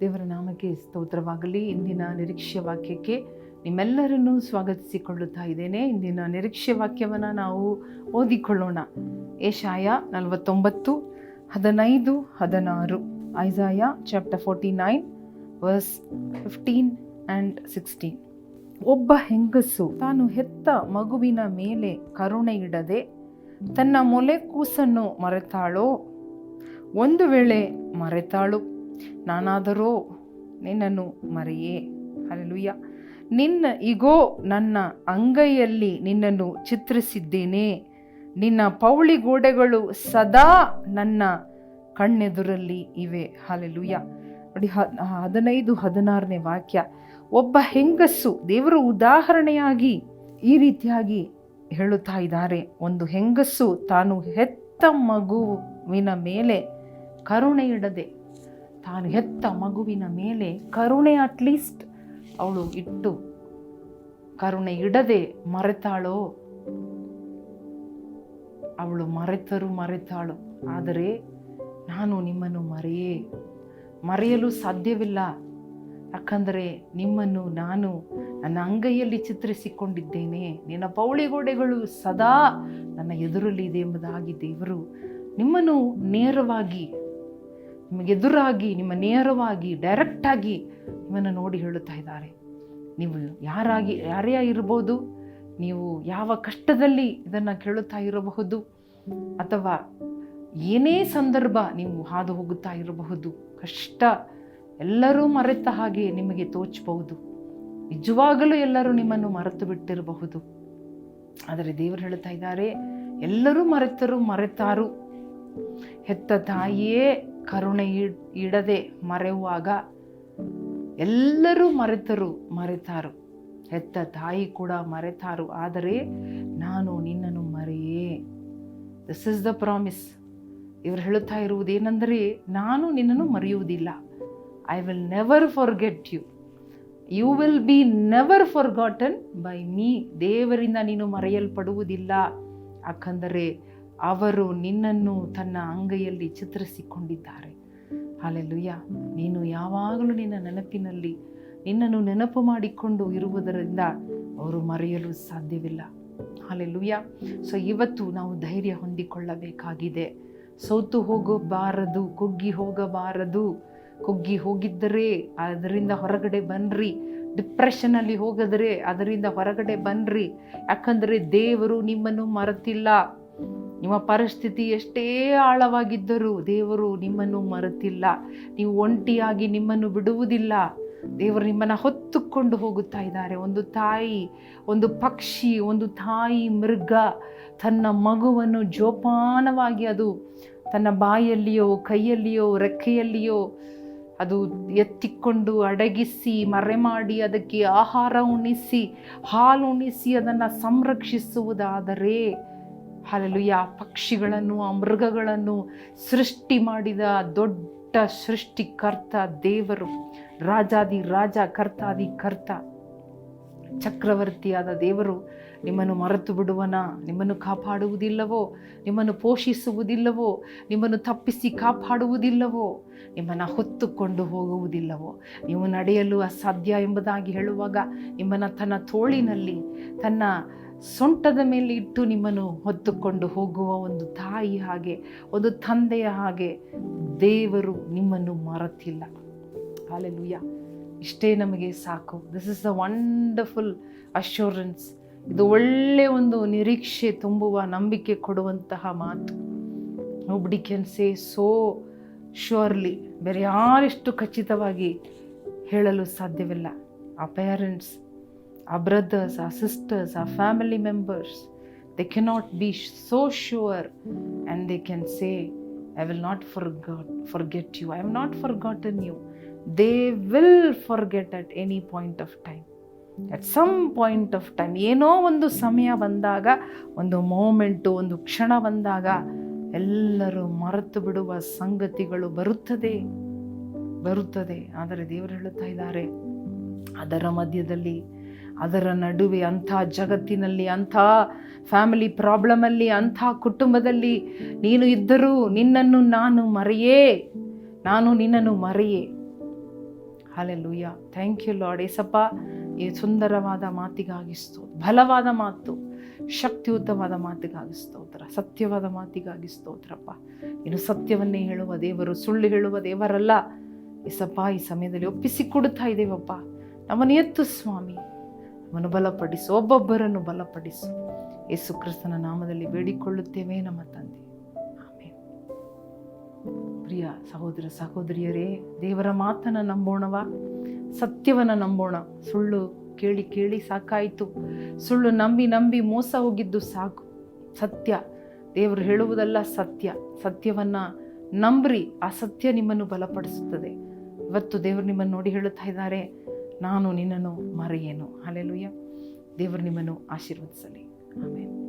ದೇವರ ನಾಮಕ್ಕೆ ಸ್ತೋತ್ರವಾಗಲಿ. ಇಂದಿನ ನಿರೀಕ್ಷೆ ವಾಕ್ಯಕ್ಕೆ ನಿಮ್ಮೆಲ್ಲರನ್ನೂ ಸ್ವಾಗತಿಸಿಕೊಳ್ಳುತ್ತಾ ಇದ್ದೇನೆ. ಇಂದಿನ ನಿರೀಕ್ಷೆ ವಾಕ್ಯವನ್ನು ನಾವು ಓದಿಕೊಳ್ಳೋಣ. ಏಷಾಯ ನಲವತ್ತೊಂಬತ್ತು, ಹದಿನೈದು, ಹದಿನಾರು, Isaiah chapter forty nine, verse fifteen and sixteen. ಒಬ್ಬ ಹೆಂಗಸು ತಾನು ಹೆತ್ತ ಮಗುವಿನ ಮೇಲೆ ಕರುಣೆ ಇಡದೆ ತನ್ನ ಮೊಲೆ ಕೂಸನ್ನು ಮರೆತಾಳೋ? ಒಂದು ವೇಳೆ ಮರೆತಾಳು? ನಾನಾದರೋ ನಿನ್ನನ್ನು ಮರೆಯೇ. ಅಲ್ಲೂಯ್ಯ ನಿನ್ನ ಇಗೋ, ನನ್ನ ಅಂಗೈಯಲ್ಲಿ ನಿನ್ನನ್ನು ಚಿತ್ರಿಸಿದ್ದೇನೆ. ನಿನ್ನ ಪೌಳಿ ಗೋಡೆಗಳು ಸದಾ ನನ್ನ ಕಣ್ಣೆದುರಲ್ಲಿ ಇವೆ. ಹಾಲೆಲುಯ್ಯ ನೋಡಿ ಹದಿನೈದು, ಹದಿನಾರನೇ ವಾಕ್ಯ. ಒಬ್ಬ ಹೆಂಗಸ್ಸು ದೇವರು ಉದಾಹರಣೆಯಾಗಿ ಈ ರೀತಿಯಾಗಿ ಹೇಳುತ್ತಾ ಇದ್ದಾರೆ. ಒಂದು ಹೆಂಗಸ್ಸು ತಾನು ಹೆತ್ತ ಮಗುವಿನ ಮೇಲೆ ಕರುಣೆ ಇಡದೆ ತಾನು ಹೆತ್ತ ಮಗುವಿನ ಮೇಲೆ ಕರುಣೆ ಅಟ್ಲೀಸ್ಟ್ ಅವಳು ಇಟ್ಟು, ಕರುಣೆ ಇಡದೆ ಮರೆತಾಳೋ? ಅವಳು ಮರೆತರು ಮರೆತಾಳು? ಆದರೆ ನಾನು ನಿಮ್ಮನ್ನು ಮರೆಯೇ, ಮರೆಯಲು ಸಾಧ್ಯವಿಲ್ಲ. ಯಾಕಂದರೆ ನಿಮ್ಮನ್ನು ನಾನು ನನ್ನ ಅಂಗೈಯಲ್ಲಿ ಚಿತ್ರಿಸಿಕೊಂಡಿದ್ದೇನೆ. ನಿನ್ನ ಪೌಳಿಗೋಡೆಗಳು ಸದಾ ನನ್ನ ಎದುರಲ್ಲಿದೆ ಎಂಬುದಾಗಿ ದೇವರು ನಿಮ್ಮನ್ನು ನೇರವಾಗಿ ನಿಮಗೆದುರಾಗಿ ನಿಮ್ಮ ನೇರವಾಗಿ ಡೈರೆಕ್ಟಾಗಿ ನಿಮ್ಮನ್ನು ನೋಡಿ ಹೇಳುತ್ತಾ ಇದ್ದಾರೆ. ನೀವು ಯಾರಾಗಿ, ಯಾರೇ ಇರ್ಬೋದು ನೀವು ಯಾವ ಕಷ್ಟದಲ್ಲಿ ಇದನ್ನು ಕೇಳುತ್ತಾ ಇರಬಹುದು, ಅಥವಾ ಏನೇ ಸಂದರ್ಭ ನೀವು ಹಾದು ಹೋಗುತ್ತಾ ಇರಬಹುದು, ಕಷ್ಟ ಎಲ್ಲರೂ ಮರೆತ ಹಾಗೆ ನಿಮಗೆ ತೋಚಬಹುದು. ನಿಜವಾಗಲೂ ಎಲ್ಲರೂ ನಿಮ್ಮನ್ನು ಮರೆತು ಬಿಟ್ಟಿರಬಹುದು. ಆದರೆ ದೇವರು ಹೇಳ್ತಾ ಇದ್ದಾರೆ, ಎಲ್ಲರೂ ಮರೆತರು ಮರೆತಾರು. ಹೆತ್ತ ತಾಯಿಯೇ ಕರುಣೆ ಇಡದೆ ಮರೆಯುವಾಗ ಎಲ್ಲರೂ ಮರೆತರು, ಮರೆತಾರು. ಹೆತ್ತ ತಾಯಿ ಕೂಡ ಮರೆತಾರು. ಆದರೆ ನಾನು ನಿನ್ನನ್ನು ಮರೆಯೇ. ದಿಸ್ ಇಸ್ ದ ಪ್ರಾಮಿಸ್ ಇವರು ಹೇಳುತ್ತಾ ಇರುವುದೇನೆಂದರೆ ನಾನು ನಿನ್ನನ್ನು ಮರೆಯುವುದಿಲ್ಲ. I will never forget you you will be never forgotten by me ದೇವರಿಂದ ನೀನು ಮರೆಯಲ್ಪಡುವುದಿಲ್ಲ. ಯಾಕಂದರೆ ಅವರು ನಿನ್ನನ್ನು ತನ್ನ ಅಂಗೈಯಲ್ಲಿ ಚಿತ್ರಿಸಿಕೊಂಡಿದ್ದಾರೆ. ಅಲ್ಲೆಲ್ಲುಯ್ಯ ನೀನು ಯಾವಾಗಲೂ ನಿನ್ನ ನೆನಪಿನಲ್ಲಿ ನಿನ್ನನ್ನು ನೆನಪು ಮಾಡಿಕೊಂಡು ಇರುವುದರಿಂದ ಅವರು ಮರೆಯಲು ಸಾಧ್ಯವಿಲ್ಲ. ಅಲ್ಲೆಲ್ಲುಯ್ಯ ಸೊ ಇವತ್ತು ನಾವು ಧೈರ್ಯ ಹೊಂದಿಕೊಳ್ಳಬೇಕಾಗಿದೆ. ಸೋತು ಹೋಗಬಾರದು, ಕುಗ್ಗಿ ಹೋಗಬಾರದು. ಕುಗ್ಗಿ ಹೋಗಿದ್ದರೆ ಅದರಿಂದ ಹೊರಗಡೆ ಬನ್ರಿ. ಡಿಪ್ರೆಷನಲ್ಲಿ ಹೋಗಿದ್ರೆ ಅದರಿಂದ ಹೊರಗಡೆ ಬನ್ರಿ. ಯಾಕಂದರೆ ದೇವರು ನಿಮ್ಮನ್ನು ಮರೆತಿಲ್ಲ. ನಿಮ್ಮ ಪರಿಸ್ಥಿತಿ ಎಷ್ಟೇ ಆಳವಾಗಿದ್ದರೂ ದೇವರು ನಿಮ್ಮನ್ನು ಮರೆತಿಲ್ಲ. ನೀವು ಒಂಟಿಯಾಗಿ ನಿಮ್ಮನ್ನು ಬಿಡುವುದಿಲ್ಲ. ದೇವರು ನಿಮ್ಮನ್ನು ಹೊತ್ತುಕೊಂಡು ಹೋಗುತ್ತಾ ಇದ್ದಾರೆ. ಒಂದು ತಾಯಿ, ಒಂದು ಪಕ್ಷಿ, ಒಂದು ತಾಯಿ ಮೃಗ, ತನ್ನ ಮಗುವನ್ನು ಜೋಪಾನವಾಗಿ ಅದು ತನ್ನ ಬಾಯಲ್ಲಿಯೋ, ಕೈಯಲ್ಲಿಯೋ, ರೆಕ್ಕೆಯಲ್ಲಿಯೋ ಅದು ಎತ್ತಿಕೊಂಡು ಅಡಗಿಸಿ ಮರೆ ಮಾಡಿ ಅದಕ್ಕೆ ಆಹಾರ ಉಣಿಸಿ ಹಾಲು ಉಣಿಸಿ ಅದನ್ನು ಸಂರಕ್ಷಿಸುವುದಾದರೆ ಹಾಲೆಲುಯ್ಯ ಪಕ್ಷಿಗಳನ್ನು, ಆ ಮೃಗಗಳನ್ನು ಸೃಷ್ಟಿ ಮಾಡಿದ ದೊಡ್ಡ ಸೃಷ್ಟಿಕರ್ತ ದೇವರು, ರಾಜಾದಿ ರಾಜ, ಕರ್ತಾದಿ ಕರ್ತ, ಚಕ್ರವರ್ತಿಯಾದ ದೇವರು. ನಿಮ್ಮನ್ನು ಮರೆತು ಬಿಡುವನ, ನಿಮ್ಮನ್ನು ಕಾಪಾಡುವುದಿಲ್ಲವೋ, ನಿಮ್ಮನ್ನು ಪೋಷಿಸುವುದಿಲ್ಲವೋ, ನಿಮ್ಮನ್ನು ತಪ್ಪಿಸಿ ಕಾಪಾಡುವುದಿಲ್ಲವೋ, ನಿಮ್ಮನ್ನು ಹೊತ್ತುಕೊಂಡು ಹೋಗುವುದಿಲ್ಲವೋ. ನೀವು ನಡೆಯಲು ಅಸಾಧ್ಯ ಎಂಬುದಾಗಿ ಹೇಳುವಾಗ, ನಿಮ್ಮನ್ನು ತನ್ನ ತೋಳಿನಲ್ಲಿ, ತನ್ನ ಸೊಂಟದ ಮೇಲೆ ಇಟ್ಟು ನಿಮ್ಮನ್ನು ಹೊತ್ತುಕೊಂಡು ಹೋಗುವ ಒಂದು ತಾಯಿ ಹಾಗೆ, ಒಂದು ತಂದೆಯ ಹಾಗೆ ದೇವರು ನಿಮ್ಮನ್ನು ಮರೆತಿಲ್ಲ. ಹಾಲೆಲುಯ್ಯ ಇಷ್ಟೇ ನಮಗೆ ಸಾಕು. This is a wonderful assurance ಇದು ಒಳ್ಳೆಯ ಒಂದು ನಿರೀಕ್ಷೆ ತುಂಬುವ, ನಂಬಿಕೆ ಕೊಡುವಂತಹ ಮಾತು. Nobody can say so surely ಬೇರೆ ಯಾರೆಷ್ಟು ಖಚಿತವಾಗಿ ಹೇಳಲು ಸಾಧ್ಯವಿಲ್ಲ. ಆ parents ah sisters ah family members they cannot be so sure and they can say I will not forgot forget you I am not forgotten you they will forget at any point of time at some point of time ಏನೋ ಒಂದು ಸಮಯ ಬಂದಾಗ, ಒಂದು moment ಒಂದು ಕ್ಷಣ ಬಂದಾಗ, ಎಲ್ಲರೂ ಮರೆತು ಬಿಡುವ ಸಂಗತಿಗಳು ಬರುತ್ತದೆ ಬರುತ್ತದೆ. ಆದರೆ ದೇವರು ಹೇಳುತ್ತಾ ಇದ್ದಾರೆ, ಅದರ ಮಧ್ಯದಲ್ಲಿ ಅದರ ನಡುವೆ ಅಂಥ ಜಗತ್ತಿನಲ್ಲಿ, ಅಂಥ ಫ್ಯಾಮಿಲಿ ಪ್ರಾಬ್ಲಮಲ್ಲಿ ಅಂಥ ಕುಟುಂಬದಲ್ಲಿ ನೀನು ಇದ್ದರೂ ನಿನ್ನನ್ನು ನಾನು ಮರೆಯೇ, ನಾನು ನಿನ್ನನ್ನು ಮರೆಯೇ. Hallelujah thank you Lord Yesappa, ಈ ಸುಂದರವಾದ ಮಾತಿಗಾಗಿ ಸ್ತೋತ್ರ, ಬಲವಾದ ಮಾತು, ಶಕ್ತಿಯುತವಾದ ಮಾತಿಗಾಗಿ ಸ್ತೋತ್ರ, ಸತ್ಯವಾದ ಮಾತಿಗಾಗಿ ಸ್ತೋತ್ರಪ್ಪ. ಇನ್ನು ಸತ್ಯವನ್ನೇ ಹೇಳುವ ದೇವರು, ಸುಳ್ಳು ಹೇಳುವ ದೇವರಲ್ಲ. ಏಸಪ್ಪ, ಈ ಸಮಯದಲ್ಲಿ ಒಪ್ಪಿಸಿ ಕೊಡ್ತಾ ಇದ್ದೇವಪ್ಪ. ನಮ್ಮನ್ನು ಎತ್ತು, ಸ್ವಾಮಿ. ನಮ್ಮನ್ನು ಬಲಪಡಿಸು, ಒಬ್ಬೊಬ್ಬರನ್ನು ಬಲಪಡಿಸು. ಯೇಸು ಕ್ರಿಸ್ತನ ನಾಮದಲ್ಲಿ ಬೇಡಿಕೊಳ್ಳುತ್ತೇವೆ ನಮ್ಮ ತಂದೆ. ಆಮೇಲೆ ಪ್ರಿಯ ಸಹೋದರ ಸಹೋದರಿಯರೇ, ದೇವರ ಮಾತನ್ನು ನಂಬೋಣವ? ಸತ್ಯವನ್ನು ನಂಬೋಣ. ಸುಳ್ಳು ಕೇಳಿ ಕೇಳಿ ಸಾಕಾಯಿತು. ಸುಳ್ಳು ನಂಬಿ ನಂಬಿ ಮೋಸ ಹೋಗಿದ್ದು ಸಾಕು. ಸತ್ಯ. ದೇವರು ಹೇಳುವುದಲ್ಲ ಸತ್ಯ. ಸತ್ಯವನ್ನು ನಂಬ್ರಿ. ಆ ಸತ್ಯ ನಿಮ್ಮನ್ನು ಬಲಪಡಿಸುತ್ತದೆ. ಇವತ್ತು ದೇವರು ನಿಮ್ಮನ್ನು ನೋಡಿ ಹೇಳುತ್ತಾ ಇದ್ದಾರೆ. ನಾನು ನಿನ್ನನ್ನು ಮರೆಯೇನು. ಅಲ್ಲೆಲುಯ್ಯ ದೇವರು ನಿಮ್ಮನ್ನು ಆಶೀರ್ವದಿಸಲಿ. ಆಮೇಲೆ